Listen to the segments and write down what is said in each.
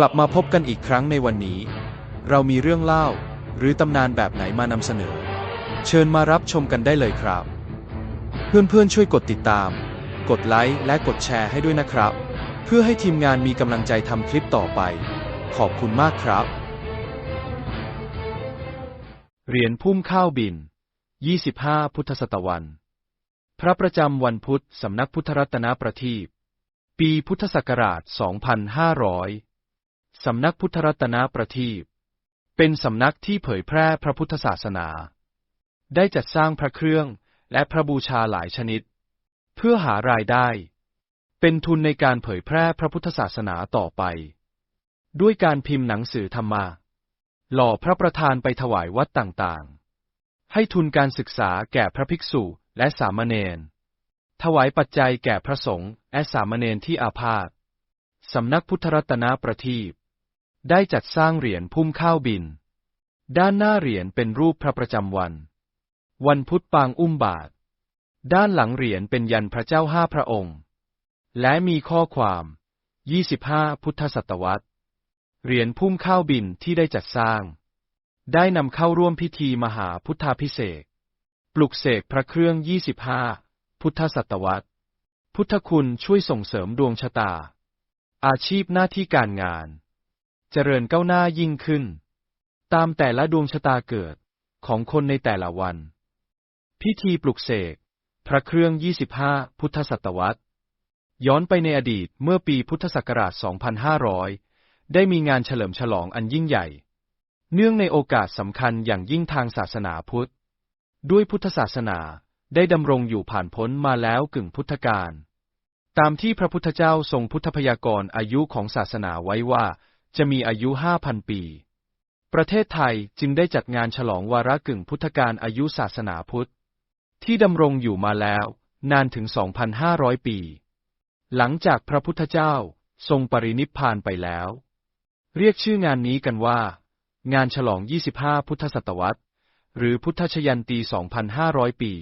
กลับมาพบกันอีกครั้งในวันนี้ เรามีเรื่องเล่า หรือตำนานแบบไหนมานำเสนอ เชิญมารับชมกันได้เลยครับ เพื่อนๆช่วยกดติดตาม กดไลค์และกดแชร์ให้ด้วยนะครับ เพื่อให้ทีมงานมีกำลังใจทำคลิปต่อไป ขอบคุณมากครับ เหรียญพุ่มข้าวบิน 25 พุทธศตวรรษพระประจำวันพุธสำนักพุทธรัตนประทีปปีพุทธศักราช 2500 สำนักพุทธรัตนประทีปเป็นสำนักที่เผยแพร่พระพุทธศาสนา ได้จัดสร้างพระเครื่องและพระบูชาหลายชนิด เพื่อหารายได้ เป็นทุนในการเผยแพร่พระพุทธศาสนาต่อไป ด้วยการพิมพ์หนังสือธรรมะหล่อพระประธานไปถวายวัดต่างๆ ให้ทุนการศึกษาแก่พระภิกษุและสามเณรถวายปัจจัยแก่พระสงฆ์และสามเณรที่อาพาธสำนักพุทธรัตนประทีป ได้จัดสร้างเหรียญพุ่มข้าวบิน ด้านหน้าเหรียญเป็นรูปพระประจำวัน วันพุธปางอุ้มบาท ด้านหลังเหรียญเป็นยันพระเจ้าห้าพระองค์ และมีข้อความ 25 พุทธศตวรรษ เหรียญพุ่มข้าวบินที่ได้จัดสร้าง ได้นำเข้าร่วมพิธีมหาพุทธาพิเศษปลุกเสกพระเครื่อง 25 พุทธศตวรรษ พุทธคุณช่วยส่งเสริมดวงชะตา อาชีพหน้าที่การงาน เจริญก้าวหน้ายิ่งขึ้น ตามแต่ละดวงชะตาเกิดของคนในแต่ละวัน พิธีปลุกเสก พระเครื่อง 25 พุทธศตวรรษ ย้อนไปในอดีตเมื่อปีพุทธศักราช 2500 ได้มีงานเฉลิมฉลองอันยิ่งใหญ่ เนื่องในโอกาสสำคัญอย่างยิ่งทางศาสนาพุทธ ด้วยพุทธศาสนาได้ดำรงอยู่ผ่านพ้นมาแล้วกึ่งพุทธกาลตามที่พระพุทธเจ้าทรงพุทธพยากรณ์อายุของศาสนาไว้ว่า จะมีอายุห้าพันปี ประเทศไทยจึงได้จัดงานฉลองวาระกึ่งพุทธกาลอายุศาสนาพุทธ ที่ดำรงอยู่มาแล้ว นานถึง 2,500 ปี หลังจากพระพุทธเจ้าทรงปรินิพพานไปแล้ว เรียกชื่องานนี้กันว่า งานฉลอง 25 พุทธศตวรรษ หรือพุทธชยันตี 2,500 ปี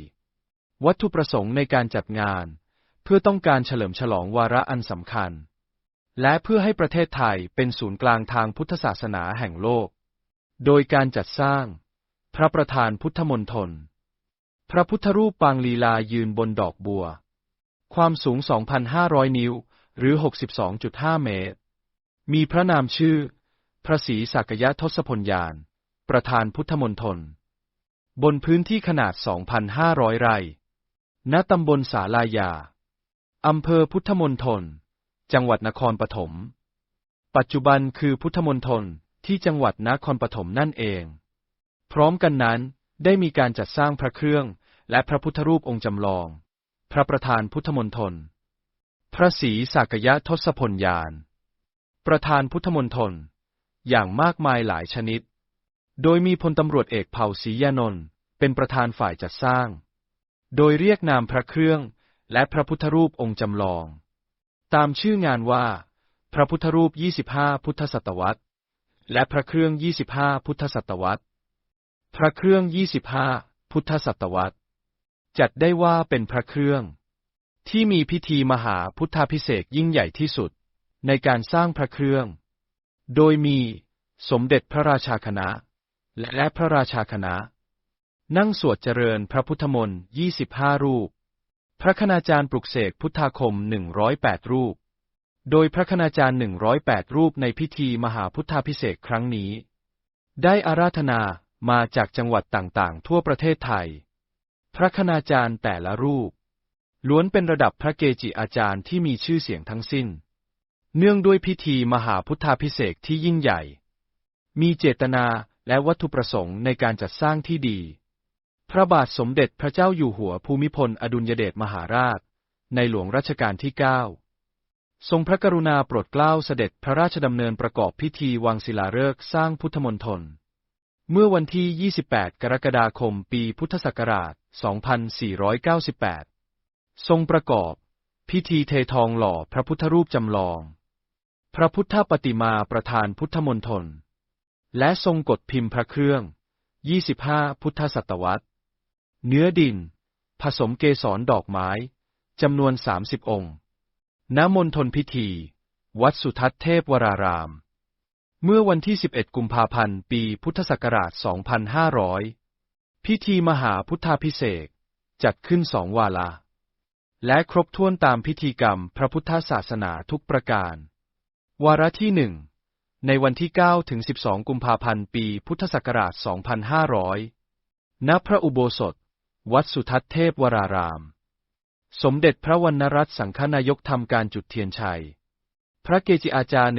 วัตถุประสงค์ในการจัดงาน เพื่อต้องการเฉลิมฉลองวาระอันสำคัญ และเพื่อให้ประเทศไทยเป็นศูนย์กลางทางพุทธศาสนาแห่งโลก โดยการจัดสร้าง พระประธานพุทธมณฑลพระพุทธรูปปางลีลายืนบนดอกบัว ความสูง 2,500 นิ้ว หรือ 62.5 เมตร มีพระนามชื่อ พระศรีสักยะทศพลยาน ประธานพุทธมณฑลบนพื้นที่ขนาด 2,500 ไร่ ณตำบลสาลายา อำเภอพุทธมณฑล จังหวัดนครปฐม ปัจจุบันคือพุทธมณฑลที่จังหวัดนครปฐมนั่นเอง พร้อมกันนั้นได้มีการจัดสร้างพระเครื่องและพระพุทธรูปองค์จำลอง พระประธานพุทธมณฑล พระศรีสักยะทศพลยาน ประธานพุทธมณฑล อย่างมากมายหลายชนิด โดยมีพลตำรวจเอกเผ่าศรียานนท์เป็นประธานฝ่ายจัดสร้าง โดยเรียกนามพระเครื่องและพระพุทธรูปองค์จำลอง ตามชื่องานว่า พระพุทธรูป 25 พุทธศตวรรษ และพระเครื่อง 25 พุทธศตวรรษ พระเครื่อง 25 พุทธศตวรรษ จัดได้ว่าเป็นพระเครื่อง ที่มีพิธีมหาพุทธาพิเศษกยิ่งใหญ่ที่สุด ในการสร้างพระเครื่อง โดยมีสมเด็จพระราชาคณะ และพระราชาคณะ นั่งสวดเจริญพระพุทธมนต์ 25 รูป พระคณาจารย์ปลุกเสกพุทธาคม 108 รูป โดยพระคณาจารย์ 108 รูปในพิธีมหาพุทธาพิเศษครั้งนี้ ได้อาราธนามาจากจังหวัดต่างๆ ทั่วประเทศไทย พระคณาจารย์แต่ละรูป ล้วนเป็นระดับพระเกจิอาจารย์ที่มีชื่อเสียงทั้งสิ้น เนื่องด้วยพิธีมหาพุทธาพิเศษที่ยิ่งใหญ่ มีเจตนาและวัตถุประสงค์ในการจัดสร้างที่ดี พระบาทสมเด็จพระเจ้าอยู่หัวภูมิพลอดุลยเดชมหาราช ในหลวงรัชกาลที่ 9 ทรงพระกรุณาโปรดเกล้าเสด็จพระราชดำเนินประกอบพิธีวางศิลาฤกษ์สร้างพุทธมณฑล เมื่อวันที่ 28 กรกฎาคม ปีพุทธศักราช 2498 ทรงประกอบ พิธีเททองหล่อพระพุทธรูปจำลอง พระพุทธปฏิมาประธานพุทธมณฑล และทรงกดพิมพ์พระเครื่อง 25 พุทธศตวรรษ เนื้อดิน ผสมเกสรดอกไม้จำนวน30องค์ ณ มณฑลพิธี วัดสุทัศน์เทพวราราม เมื่อวันที่ 11 กุมภาพันธ์ ปีพุทธศักราช 2500 พิธีมหาพุทธาพิเศษจัดขึ้นสองวาระและครบถ้วนตามพิธีกรรมพระพุทธศาสนาทุกประการ วาระที่หนึ่ง ในวันที่ 9 ถึง 12 กุมภาพันธ์ ปีพุทธศักราช 2500 ณ พระอุโบสถ วัดสุทัศน์เทพวราราม สมเด็จพระวรรณรัตน์สังฆนายกทำการจุดเทียนชัย พระเกจิอาจารย์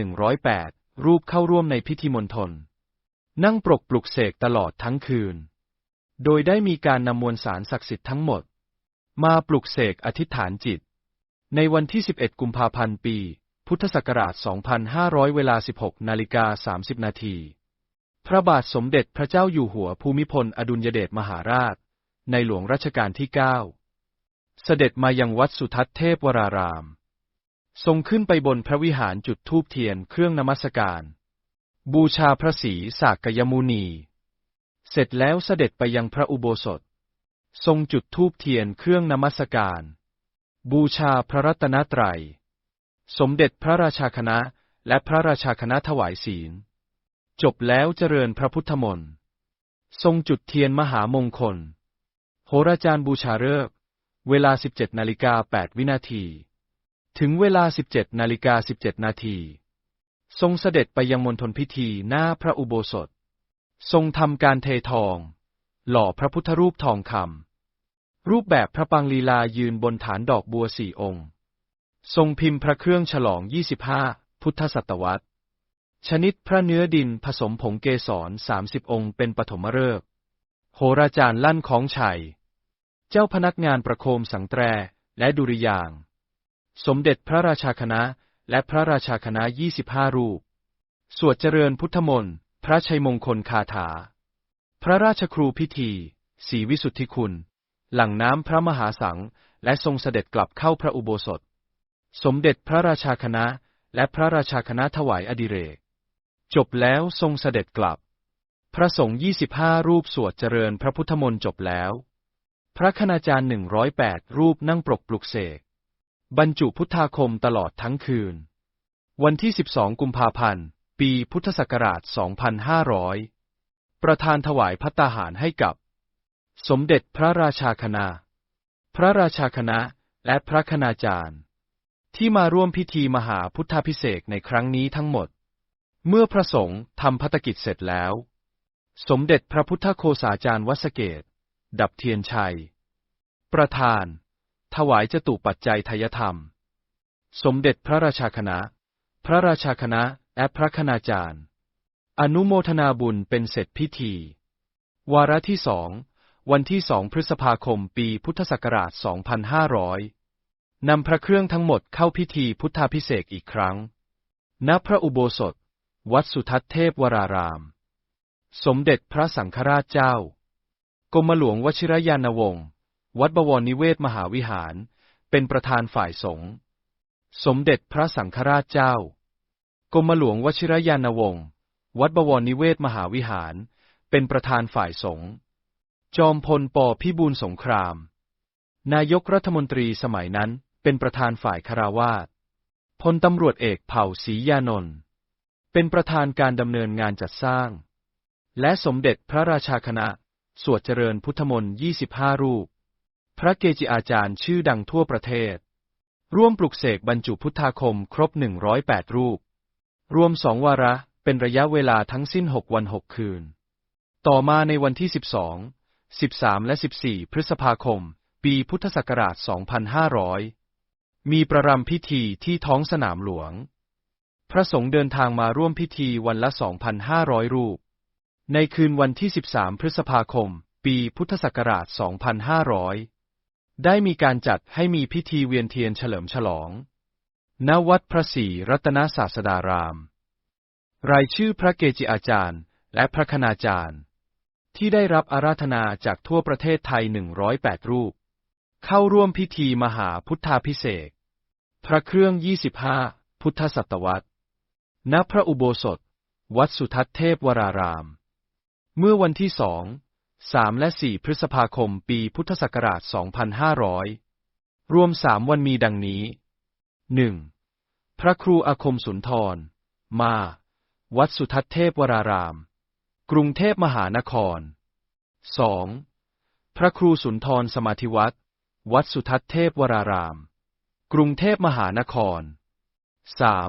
108รูปเข้าร่วมในพิธีมณฑล นั่งปรกปลุกเสกตลอดทั้งคืน โดยได้มีการนำมวลสารศักดิ์สิทธิ์ทั้งหมด มาปลุกเสกอธิษฐานจิต ในวันที่ 11 กุมภาพันธ์ปี พุทธศักราช 2500 เวลา 16 นาฬิกา 30 นาที พระบาทสมเด็จพระเจ้าอยู่หัวภูมิพลอดุลยเดชมหาราช ในหลวงรัชกาลที่ 9 เสด็จมายังวัดสุทัศน์เทพวราราม ทรงขึ้นไปบนพระวิหารจุดธูปเทียนเครื่องนมัสการ บูชาพระศรีสากยมุนี เสร็จแล้วเสด็จไปยังพระอุโบสถ ทรงจุดธูปเทียนเครื่องนมัสการ บูชาพระรัตนตรัย สมเด็จพระราชาคณะและพระราชาคณะถวายศีล จบแล้วเจริญพระพุทธมนต์ ทรงจุดเทียนมหามงคล โหราจารย์บูชาฤกษ์เวลา 17นาฬิกา8วินาที ถึงเวลา 17นาฬิกา17 นาที ทรงเสด็จไปยังมณฑลพิธีหน้าพระอุโบสถ ทรงทำการเททอง หล่อพระพุทธรูปทองคำ รูปแบบพระปังลีลายืนบนฐานดอกบัวสี่องค์ ทรงพิมพ์พระเครื่องฉลอง 25 พุทธศตวรรษ ชนิดพระเนื้อดินผสมผงเกสร 30 องค์เป็นปฐมฤกษ์โหราจารย์ลั่นของชัย เจ้าพนักงานประโคมสังแตรและดุริยาง สมเด็จพระราชาคณะและพระราชาคณะ25รูป สวดเจริญพุทธมนต์ พระชัยมงคลคาถา พระราชครูพิธีศรีวิสุทธิคุณ หลั่งน้ำพระมหาสัง และทรงเสด็จกลับเข้าพระอุโบสถ สมเด็จพระราชาคณะและพระราชาคณะถวายอดิเรก จบแล้วทรงเสด็จกลับ พระสงฆ์25รูปสวดเจริญพระพุทธมนต์จบแล้ว พระคณาจารย์108รูปนั่งปรกปลุกเสก บรรจุพุทธาคมตลอดทั้งคืน วันที่12กุมภาพันธ์ ปีพุทธศักราช2500ประธานถวายพัตตาหารให้กับ สมเด็จพระราชาคณะ พระราชาคณะและพระคณาจารย์ ที่มาร่วมพิธีมหาพุทธาพิเศษในครั้งนี้ทั้งหมด เมื่อพระสงฆ์ทำพัตกิจเสร็จแล้ว สมเด็จพระพุทธโคสาจารย์วัสเกต ดับเทียนชัย ประธาน ถวายจตุปัจจัยทยธรรม สมเด็จพระราชาคณะ พระราชาคณะและพระคณาจารย์ อนุโมทนาบุญเป็นเสร็จพิธี วาระที่สอง วันที่สองพฤษภาคมปีพุทธศักราช 2500 นำพระเครื่องทั้งหมดเข้าพิธีพุทธาพิเศษกอีกครั้ง ณ พระอุโบสถ วัดสุทัศเทพวราราม สมเด็จพระสังฆราชเจ้า กรมหลวงวชิรยานวงศ์ วัดบวรนิเวศมหาวิหาร เป็นประธานฝ่ายสงฆ์ สมเด็จพระสังฆราชเจ้า กรมหลวงวชิรยานวงศ์ วัดบวรนิเวศมหาวิหาร เป็นประธานฝ่ายสงฆ์ จอมพลปพิบูลสงคราม นายกรัฐมนตรีสมัยนั้นเป็นประธานฝ่ายคาราวาสพลตำรวจเอกเผ่าศรียานนท์ เป็นประธานการดำเนินงานจัดสร้าง และสมเด็จพระราชาคณะ สวดเจริญพุทธมนต์ 25 รูป พระเกจิอาจารย์ชื่อดังทั่วประเทศ ร่วมปลุกเสกบรรจุพุทธาคมครบ 108 รูป รวมสองวาระเป็นระยะเวลาทั้งสิ้น 6 วัน 6 คืน ต่อมาในวันที่ 12 13 และ 14 พฤษภาคม ปีพุทธศักราช 2500 มีประรำพิธีที่ท้องสนามหลวง พระสงฆ์เดินทางมาร่วมพิธีวันละ 2,500 รูป ในคืนวันที่ 13 พฤษภาคม ปีพุทธศักราช 2500 ได้มีการจัดให้มีพิธีเวียนเทียนเฉลิมฉลอง ณ วัดพระศรีรัตนศาสดาราม รายชื่อพระเกจิอาจารย์ และพระคณาจารย์ ที่ได้รับอาราธนาจากทั่วประเทศไทย 108 รูป เข้าร่วมพิธีมหาพุทธาพิเศษ พระเครื่อง 25 พุทธศตวรรษ ณ พระอุโบสถ วัดสุทัศน์เทพวราราม เมื่อวันที่สอง สามและสี่พฤษภาคมปีพุทธศักราช 2500 รวมสามวันมีดังนี้ 1. พระครูอาคมสุนทร มา วัดสุทัศน์เทพวราราม กรุงเทพมหานคร 2. พระครูสุนทรสมาธิวัดวัดสุทัศน์เทพวราราม กรุงเทพมหานคร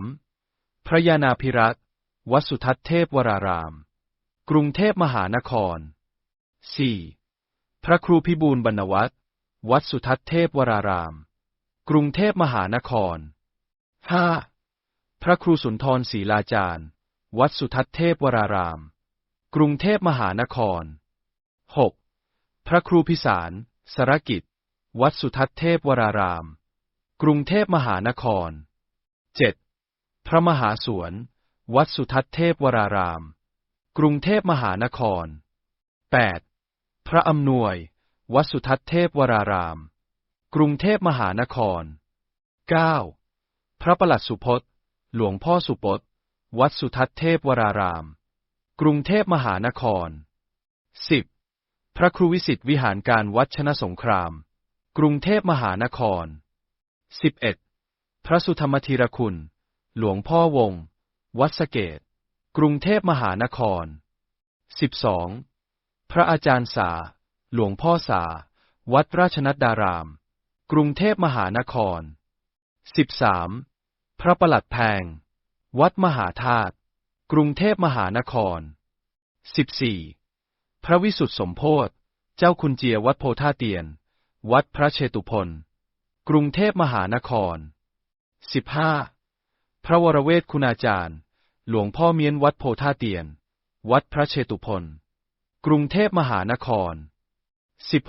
3. พระยานาภิรัตน์วัดสุทัศน์เทพวราราม กรุงเทพมหานคร 4. พระครูพิบูลบรรณวัฒน์วัดสุทัศน์เทพวราราม กรุงเทพมหานคร 5. พระครูสุนทรศรีลาจารย์ วัดสุทัศน์เทพวราราม กรุงเทพมหานคร 6. พระครูพิสาร สรกิจ วัดสุทัศน์เทพวราราม กรุงเทพมหานคร 7. พระมหาสวน วัดสุทัศน์เทพวราราม กรุงเทพมหานคร 8. พระอำนวย วัสุทัศเทพวราราม กรุงเทพมหานคร 9. พระประหลัดสุพจน์ หลวงพ่อสุพจน์ วัดสุทัศเทพวราราม กรุงเทพมหานคร 10. พระครูวิสิทธิวิหารการวัดชนะสงคราม กรุงเทพมหานคร 11. พระสุธรรมธีรคุณ หลวงพ่อวง วัดสเกต กรุงเทพมหานคร 12. พระอาจารย์สา หลวงพ่อสา วัดราชนัดดาราม กรุงเทพมหานคร 13. พระประหลัดแพง วัดมหาธาตุ กรุงเทพมหานคร 14. พระวิสุทธิสมโพธเจ้าคุณเจียวัดโพธาเตียน วัดพระเชตุพนกรุงเทพมหานคร 15. พระวรเวทคุณาจารย์ หลวงพ่อเมียนวัดโพธาเตียน วัดพระเชตุพนกรุงเทพมหานคร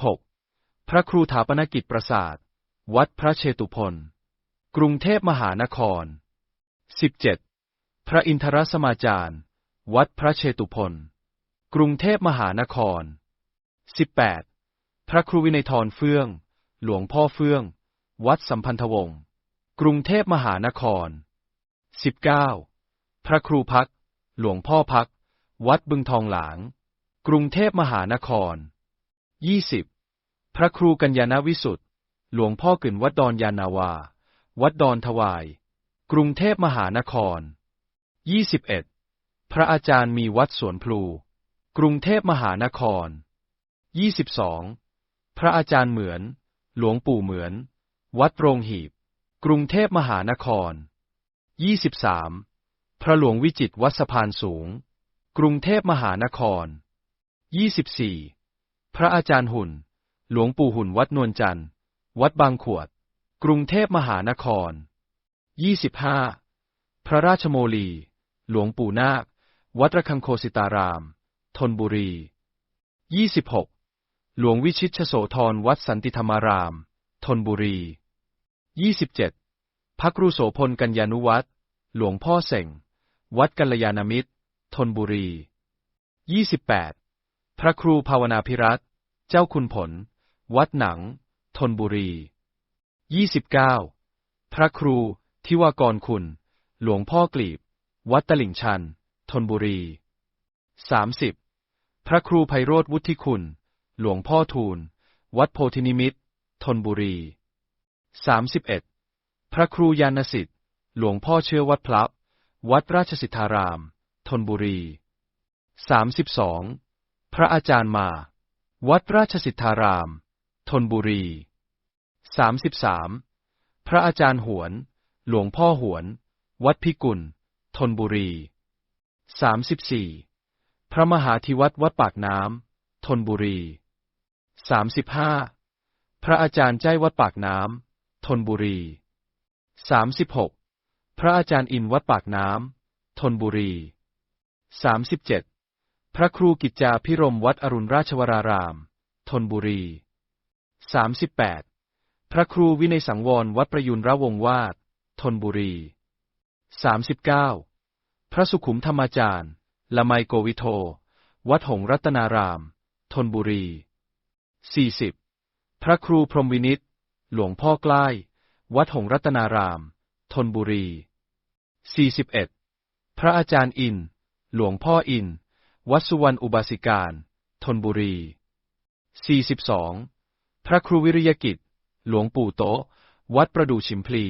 16. พระครูถาปนกิจประสาท วัดพระเชตุพนกรุงเทพมหานคร 17. พระอินทรสมาจารย์ วัดพระเชตุพนกรุงเทพมหานคร 18. พระครูวินัยทรเฟื่อง หลวงพ่อเฟื่อง วัดสัมพันธวงศ์ กรุงเทพมหานคร 19. พระครูพัก หลวงพ่อพัก วัดบึงทองหลาง กรุงเทพมหานคร 20. พระครูกัญญาณวิสุทธ์หลวงพ่อกึ่นวัดดอนยานาวา วัดดอนทวาย กรุงเทพมหานคร 21. พระอาจารย์มีวัดสวนพลู กรุงเทพมหานคร 22. พระอาจารย์เหมือน หลวงปู่เหมือน วัดโรงหีบ กรุงเทพมหานคร 23. พระหลวงวิจิตวัดสะพานสูง กรุงเทพมหานคร 24. พระอาจารย์หุ่น หลวงปู่หุ่นวัดนวลจันทร์ วัดบางขวด กรุงเทพมหานคร 25. พระราชโมลี หลวงปู่นาค วัดระฆังโคสิตาราม ธนบุรี 26. หลวงวิชิตชโสธรวัดสันติธรรมาราม ธนบุรี 27. พระครูโสพลกัญญานุวัตรหลวงพ่อเส่ง วัดกัลยาณมิตรธนบุรี 28. พระครูภาวนาพิรัตเจ้าคุณผล วัดหนังธนบุรี 29. พระครูทิวากรคุณ หลวงพ่อกลีบ วัดตลิ่งชันธนบุรี 30. พระครูไพโรธวุฒิคุณ หลวงพ่อทูล วัดโพธินิมิตธนบุรี 31. พระครูยานสิทธิ์ หลวงพ่อเชื่อวัดพลับ วัดราชสิทธาราม ธนบุรี 32. พระอาจารย์มา วัดราชสิทธาราม ธนบุรี 33. พระอาจารย์หวน หลวงพ่อหวน วัดพิกุล ธนบุรี 34. พระมหาธิวัตรวัดปากน้ำ ธนบุรี 35. พระอาจารย์ใจวัดปากน้ำ ธนบุรี 36. พระอาจารย์อินวัดปากน้ำธนบุรี 37. พระครูกิจจาพิรมวัดอรุณราชวรารามธนบุรี 38. พระครูวินัยสังวรวัดประยุนระวงวาดธนบุรี 39. พระสุขุมธรรมจารย์ ละไมโกวิโท วัดหงรัตนารามธนบุรี 40. พระครูพรหมวินิต หลวงพ่อใกล้ วัดหงรัตนารามธนบุรี 41. พระอาจารย์อิน หลวงพ่ออิน วัดสุวรรณอุบาสิการ ธนบุรี 42. พระครูวิริยกิจ หลวงปู่โตวัดประดู่ชิมพลี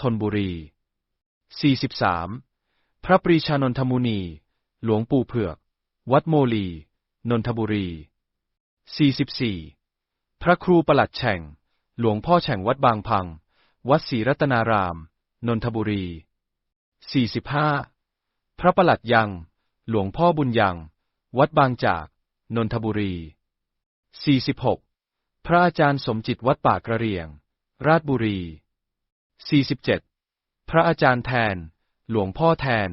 ธนบุรี 43. พระปรีชานนทมุนี หลวงปู่เผือก วัดโมลี นนทบุรี 44 พระครูประหลัดแฉ่ง หลวงพ่อแฉ่งวัดบางพัง วัดศรีรัตนาราม นนทบุรี 45 พระประหลัดยัง หลวงพ่อบุญยัง วัดบางจาก นนทบุรี 46 พระอาจารย์สมจิตวัดป่ากระเรียง ราชบุรี 47 พระอาจารย์แทน หลวงพ่อแทน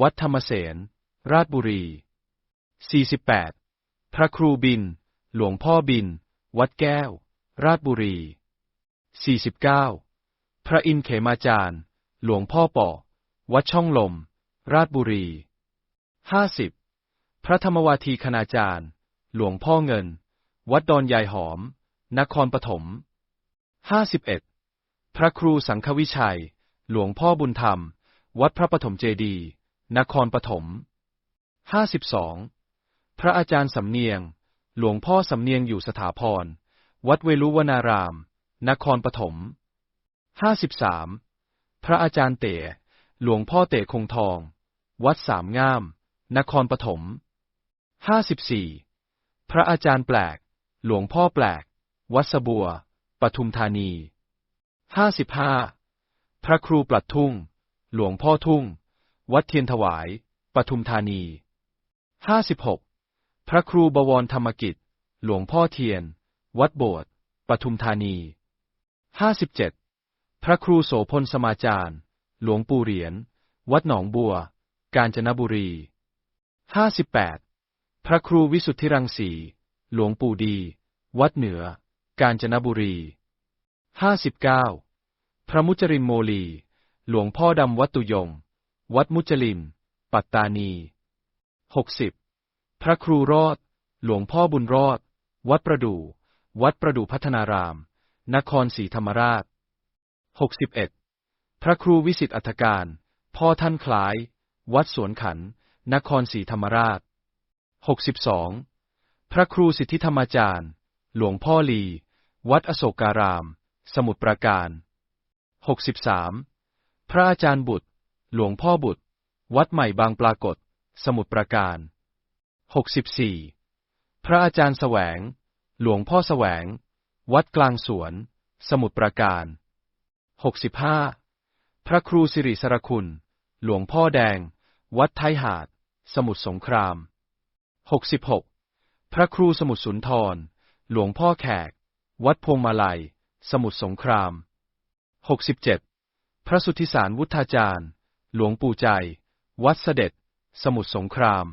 วัดธรรมเสน ราชบุรี 48 พระครูบิน หลวงพ่อบิน วัดแก้ว ราชบุรี 49 พระอินเขมาจารย์ หลวงพ่อปอ วัดช่องลม ราชบุรี50พระธรรมวาทีคณาจารย์ หลวงพ่อเงิน วัดดอนยายหอม นครปฐม51พระครูสังฆวิชัย หลวงพ่อบุญธรรม วัดพระปฐมเจดี นครปฐม52พระอาจารย์สำเนียง หลวงพ่อสำเนียงอยู่สถาพร วัดเวลุวนาราม นครปฐม53พระอาจารย์เต๋ หลวงพ่อเต๋คงทอง วัดสามงาม นครปฐม 54 พระอาจารย์แปลก หลวงพ่อแปลก วัดสบัว ปทุมธานี 55 พระครูปลัดทุ่ง หลวงพ่อทุ่ง วัดเทียนถวาย ปทุมธานี 56 พระครูบวรธรรมกิจ หลวงพ่อเทียน วัดโบสถ์ปทุมธานี 57 พระครูโสพลสมาจารย์ หลวงปู่เหรียญ วัดหนองบัว กาญจนบุรี 58 พระครูวิสุทธิรังสี หลวงปู่ดี วัดเหนือ กาญจนบุรี 59 พระมุจรินโมลี หลวงพ่อดำวัดตุยงวัดมุจลินปัตตานี 60 พระครูรอด หลวงพ่อบุญรอด วัดประดู่วัดประดู่พัฒนาราม นครศรีธรรมราช 61 พระครูวิสิตอัฐการ พ่อท่านคล้าย วัดสวนขัน นครศรีธรรมราช 62 พระครูสิทธิธรรมจารย์ หลวงพ่อลี วัดอโศการาม สมุทรปราการ 63 พระอาจารย์บุตร หลวงพ่อบุตร วัดใหม่บางปรากฏ สมุทรปราการ 64 พระอาจารย์แสวง หลวงพ่อแสวง วัดกลางสวน สมุทรปราการ 65 พระครูสิริสรคุณ หลวงพ่อแดง วัดไทยหาด สมุทรสงคราม 66 พระครูสมุทรสุนทร หลวงพ่อแขก วัดพวงมาลัย สมุทรสงคราม 67 พระสุทธิสารวุฒาจารย์ หลวงปู่ใจ วัดเสด็จ สมุทรสงคราม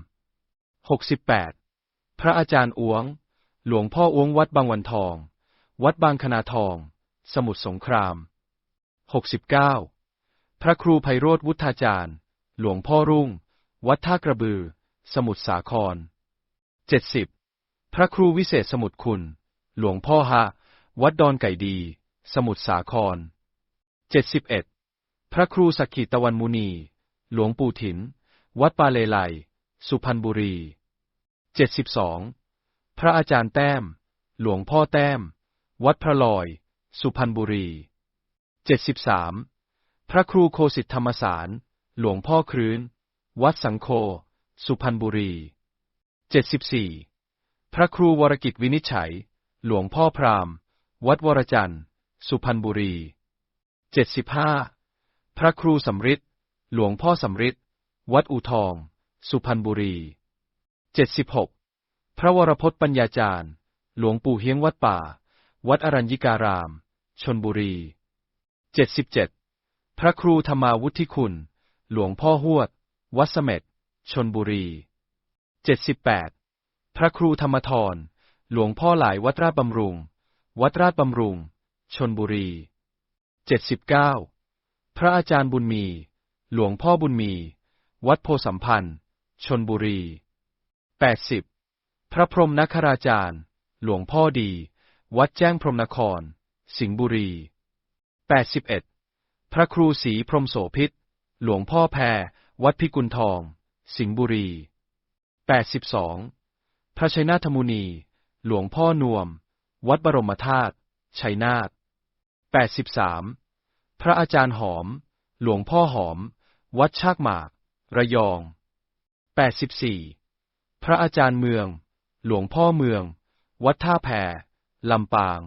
68 พระอาจารย์อ้วง หลวงพ่ออ้วงวัดบางวันทอง วัดบางคณาทอง สมุทรสงคราม 69 พระครูไพโรธวุฒาจารย์ หลวงพ่อรุ่ง วัดท่ากระบือ สมุทรสาคร 70 พระครูวิเศษสมุทรคุณ หลวงพ่อฮะ วัดดอนไก่ดี สมุทรสาคร 71 พระครูสักขิตวันมุนี หลวงปู่ถิน วัดปาเลไล สุพรรณบุรี 72 พระอาจารย์แต้ม หลวงพ่อแต้ม วัดพระลอย สุพรรณบุรี 73 พระครูโคสิทธธรรมสาร หลวงพ่อครื้น วัดสังโค สุพรรณบุรี 74 พระครูวรกิจวินิจฉัย หลวงพ่อพรามวัดวรจันทร์ สุพรรณบุรี 75 พระครูสำริดหลวงพ่อสำริดวัดอูทอง สุพรรณบุรี 76 พระวรพจน์ปัญญาจารย์ หลวงปู่เฮียงวัดป่า วัดอรัญญิการาม ชนบุรี 77 พระครูธรรมาวุฒิคุณ หลวงพ่อหวด วัดเสม็ดชนบุรี 78 พระครูธรรมทร หลวงพ่อหลายวัดราชบำรุง วัดราชบำรุง ชนบุรี 79 พระอาจารย์บุญมี หลวงพ่อบุญมี วัดโพสัมพันธ์ ชนบุรี 80 พระพรหมนคราจารย์ หลวงพ่อดี วัดแจ้งพรหมนคร สิงห์บุรี 81 พระครูศรีพรมโสพิษ หลวงพ่อแพร วัดพิกุลทอง สิงห์บุรี 82 พระชัยนาทมุนี หลวงพ่อนวม วัดบรมธาตุ ชัยนาท83 พระอาจารย์หอม หลวงพ่อหอม วัดชากหมาก ระยอง 84 พระอาจารย์เมือง หลวงพ่อเมือง วัดท่าแพลำปาง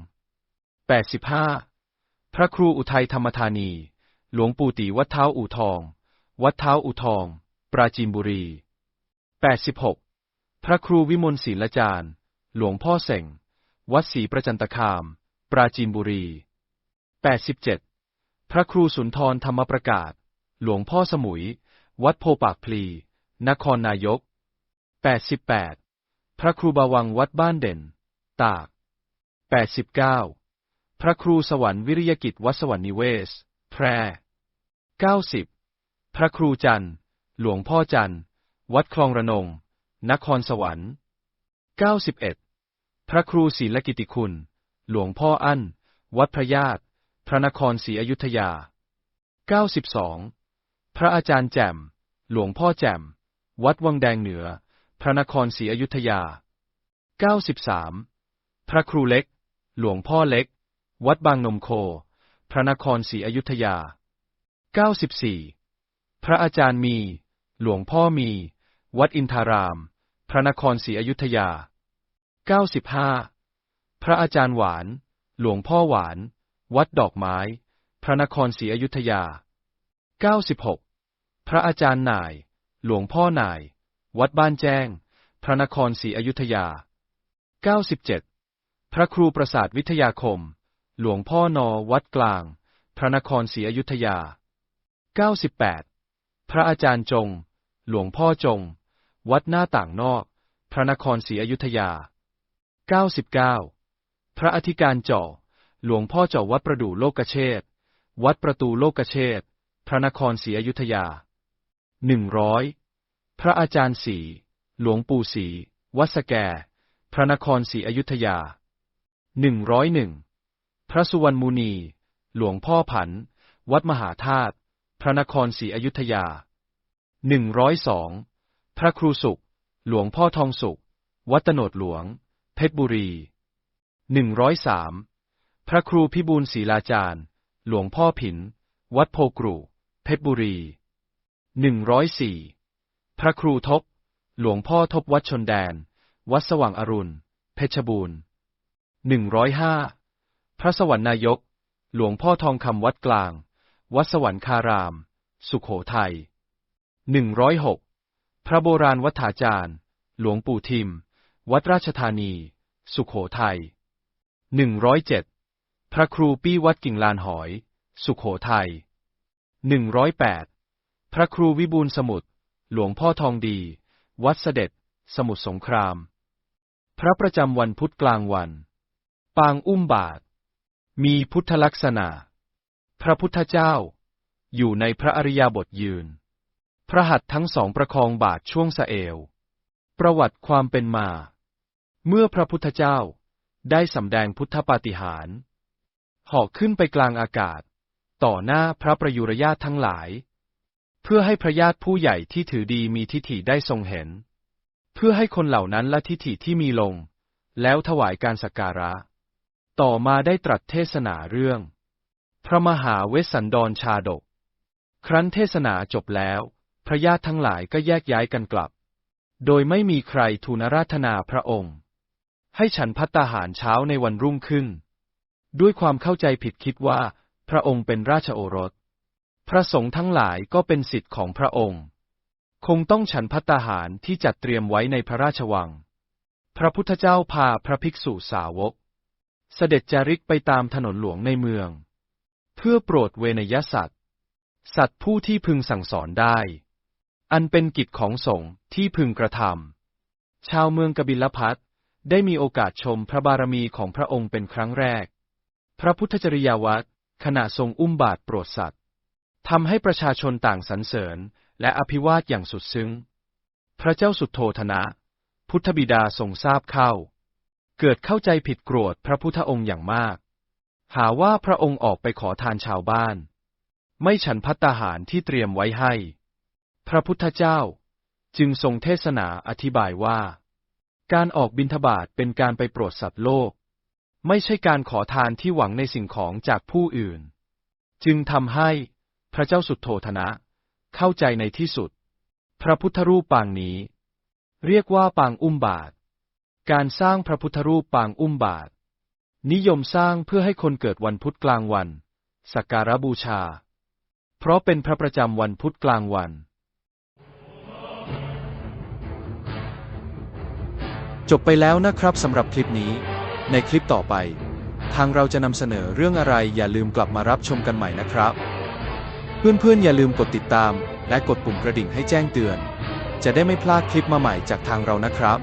85 พระครูอุทัยธรรมธานี หลวงปู่ตีวัดเท้าอู่ทอง วัดเท้าอู่ทอง ปราจีนบุรี 86 พระครูวิมลศิลจารย์ หลวงพ่อเส่ง วัดศรีประจันตคาม ปราจีนบุรี 87 พระครูสุนทรธรรมประกาศ หลวงพ่อสมุย วัดโพปากพลี นครนายก 88 พระครูบาวังวัดบ้านเด่น ตาก 89 พระครูสวรรค์วิริยกิจวัดสวรรค์นิเวศ แพร่90 พระครูจันทร์ หลวงพ่อจันทร์ วัดคลองระนง นครสวรรค์ 91 พระครูศีลกิติคุณ หลวงพ่ออั้น วัดพระญาติ พระนครศรีอยุธยา 92 พระอาจารย์แจ่ม หลวงพ่อแจ่ม วัดวังแดงเหนือ พระนครศรีอยุธยา 93 พระครูเล็ก หลวงพ่อเล็ก วัดบางนมโค พระนครศรีอยุธยา 94 พระอาจารย์มี หลวงพ่อมี วัดอินทาราม พระนครศรีอยุธยา 95 พระอาจารย์หวาน หลวงพ่อหวาน วัดดอกไม้ พระนครศรีอยุธยา 96 พระอาจารย์นาย หลวงพ่อนาย วัดบ้านแจ้ง พระนครศรีอยุธยา 97 พระครูประสาทวิทยาคม หลวงพ่อนอวัดกลาง พระนครศรีอยุธยา 98 พระอาจารย์จง หลวงพ่อจง วัดหน้าต่างนอก พระนครศรีอยุธยา 99 พระอธิการเจ่อหลวงพ่อเจ่อวัดประดู่โลกเชษฐ์วัดประตูโลกเชษฐ์พระนครศรีอยุธยา 100 พระอาจารย์ศรีหลวงปู่ศรีวัดสแก พระนครศรีอยุธยา 101 พระสุวรรณมุนี หลวงพ่อผัน วัดมหาธาตุ พระนครศรีอยุธยา 102 พระครูสุข หลวงพ่อทองสุข วัดตโนดหลวง เพชรบุรี 103 พระครูพิบูลศรีลาจารย์ หลวงพ่อผิน วัดโพกรูเพชรบุรี 104 พระครูทบ หลวงพ่อทบวัดชนแดน วัดสว่างอรุณ เพชรบูรณ์105 พระสวรรค์นายก หลวงพ่อทองคำวัดกลาง วัดสวรรคาราม สุขโขทัย106 พระโบราณวัฏาจารย์ หลวงปู่ทิม วัดราชธานี สุขโขทัย107 พระครูปี้วัดกิ่งลานหอย สุขโขทัย108 พระครูวิบูลสมุทรหลวงพ่อทองดี วัดเสด็จ สมุทรสงคราม พระประจำวันพุธกลางวัน ปางอุ้มบาท มีพุทธลักษณะ พระพุทธเจ้า อยู่ในพระอริยบทยืน พระหัตถ์ทั้งสองประคองบาทช่วงสะเอว ประวัติความเป็นมา เมื่อพระพุทธเจ้าได้สำแดงพุทธปาฏิหาริย์เหาะขึ้นไปกลางอากาศ ต่อหน้าพระประยุรญาติทั้งหลาย เพื่อให้พระญาติผู้ใหญ่ที่ถือดีมีทิฏฐิได้ทรงเห็น เพื่อให้คนเหล่านั้นละทิฏฐิที่มีลง แล้วถวายการสักการะ ต่อมาได้ตรัสเทศนาเรื่อง พระมหาเวสสันดรชาดก ครั้นเทศนาจบแล้ว พระญาติทั้งหลายก็แยกย้ายกันกลับ โดยไม่มีใครทูลราธนาพระองค์ ให้ฉันพัตตาหารเช้าในวันรุ่งขึ้น ด้วยความเข้าใจผิดคิดว่า พระองค์เป็นราชโอรส พระสงฆ์ทั้งหลายก็เป็นสิทธิ์ของพระองค์ คงต้องฉันพัตตาหารที่จัดเตรียมไว้ในพระราชวัง พระพุทธเจ้าพาพระภิกษุสาวก เสด็จจาริกไปตามถนนหลวงในเมือง เพื่อโปรดเวนยสัตว์ สัตว์ผู้ที่พึงสั่งสอนได้ อันเป็นกิจของสงฆ์ที่พึงกระทำชาวเมืองกบิลพัทได้มีโอกาสชมพระบารมีของพระองค์เป็นครั้งแรก พระพุทธจริยวัตรขณะทรงอุ้มบาทโปรดสัตว์ทำให้ประชาชนต่างสรรเสริญและอภิวาทอย่างสุดซึ้ง พระเจ้าสุดโทธนะ พุทธบิดาทรงทราบเข้า เกิดเข้าใจผิดโกรธพระพุทธองค์อย่างมาก หาว่าพระองค์ออกไปขอทานชาวบ้าน ไม่ฉันพัตตาหารที่เตรียมไว้ให้ พระพุทธเจ้า จึงทรงเทศนาอธิบายว่า การออกบิณฑบาตเป็นการไปโปรดสัตว์โลก ไม่ใช่การขอทานที่หวังในสิ่งของจากผู้อื่น จึงทำให้พระเจ้าสุดโทธนะ เข้าใจในที่สุด พระพุทธรูปปางนี้ เรียกว่าปางอุ้มบาท การสร้างพระพุทธรูปปางอุ้มบาท นิยมสร้างเพื่อให้คนเกิดวันพุธกลางวัน สักการะบูชา เพราะเป็นพระประจำวันพุธกลางวันจบไปแล้วนะครับสำหรับคลิปนี้ ในคลิปต่อไป ทางเราจะนำเสนอเรื่องอะไรอย่าลืมกลับมารับชมกันใหม่นะครับ เพื่อนๆอย่าลืมกดติดตาม และกดปุ่มกระดิ่งให้แจ้งเตือน จะได้ไม่พลาดคลิปมาใหม่จากทางเรานะครับ